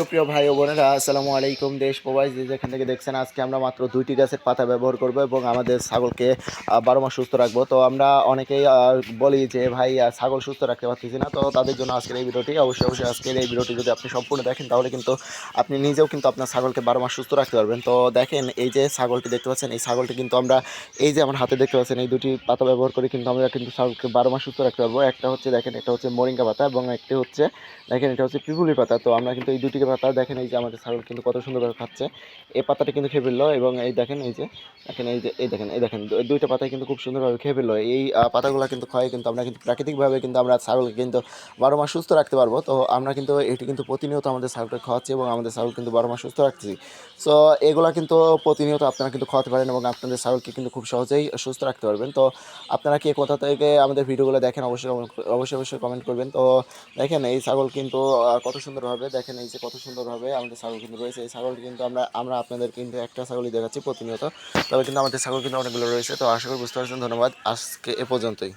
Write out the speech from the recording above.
সুপ্রিয় ভাই ও বোনেরা, আসসালামু আলাইকুম দেশ প্রবাস, যে যেখান থেকে দেখছেন, আজকে আমরা মাত্র দুইটি গাছের পাতা ব্যবহার করব এবং আমাদের ছাগলকে বারো মাস সুস্থ রাখব। তো আমরা অনেকেই বলি যে, ভাই ছাগল সুস্থ রাখতে পারতেছি না। তো তাদের জন্য আজকের এই ভিডিওটি, অবশ্যই অবশ্যই আজকের এই ভিডিওটি যদি আপনি সম্পূর্ণ দেখেন, তাহলে কিন্তু আপনি নিজেও কিন্তু আপনার ছাগলকে বারো মাস সুস্থ রাখতে পারবেন। তো দেখেন, এই যে ছাগলটি দেখতে পাচ্ছেন, এই ছাগলটি কিন্তু আমরা, এই যে আমার হাতে দেখতে পাচ্ছেন, এই দুটি পাতা ব্যবহার করে কিন্তু আমরা কিন্তু ছাগলকে বারো মাস সুস্থ রাখতে পারব। একটা হচ্ছে, দেখেন, এটা হচ্ছে মরিঙ্গা পাতা এবং একটি হচ্ছে, দেখেন, এটা হচ্ছে পিপুলি পাতা। তো আমরা কিন্তু এই দুটিকে পাতা দেখেন এই যে আমাদের ছাগল কিন্তু কত সুন্দরভাবে খাচ্ছে। এই পাতাটা কিন্তু খেয়ে ফেলল এবং এই দেখেন এই যে, দেখেন এই যে, এই দেখেন এই দেখেন দুইটা পাতাই কিন্তু খুব সুন্দরভাবে খেয়ে ফেলল। এই পাতাগুলো কিন্তু খাওয়াই কিন্তু আমরা কিন্তু প্রাকৃতিকভাবে কিন্তু আমরা ছাগলকে কিন্তু বারো মাস সুস্থ রাখতে পারব। তো আমরা কিন্তু এটি কিন্তু প্রতিনিয়ত আমাদের ছাগলকে খাওয়াচ্ছি এবং আমাদের ছাগল কিন্তু বারো মাস সুস্থ রাখছি সো, এগুলা কিন্তু প্রতিনিয়ত আপনারা কিন্তু খাওয়াতে পারেন এবং আপনাদের ছাগলকে কিন্তু খুব সহজেই সুস্থ রাখতে পারবেন। তো আপনারা কি কোথা থেকে আমাদের ভিডিওগুলো দেখেন, অবশ্যই অবশ্যই অবশ্যই কমেন্ট করবেন। তো দেখেন এই ছাগল কিন্তু কত সুন্দরভাবে দেখেন এই যে কত সুন্দরভাবে আমাদের ছাগল কিন্তু রয়েছে। এই ছাগলটি কিন্তু আমরা আমরা আপনাদের কিন্তু একটা ছাগলই দেখাচ্ছি প্রতিনিয়ত। তবে কিন্তু আমাদের ছাগল কিন্তু অনেকগুলো রয়েছে, তো আশা করি বুঝতে পারছেন। ধন্যবাদ, আজকে এ পর্যন্তই।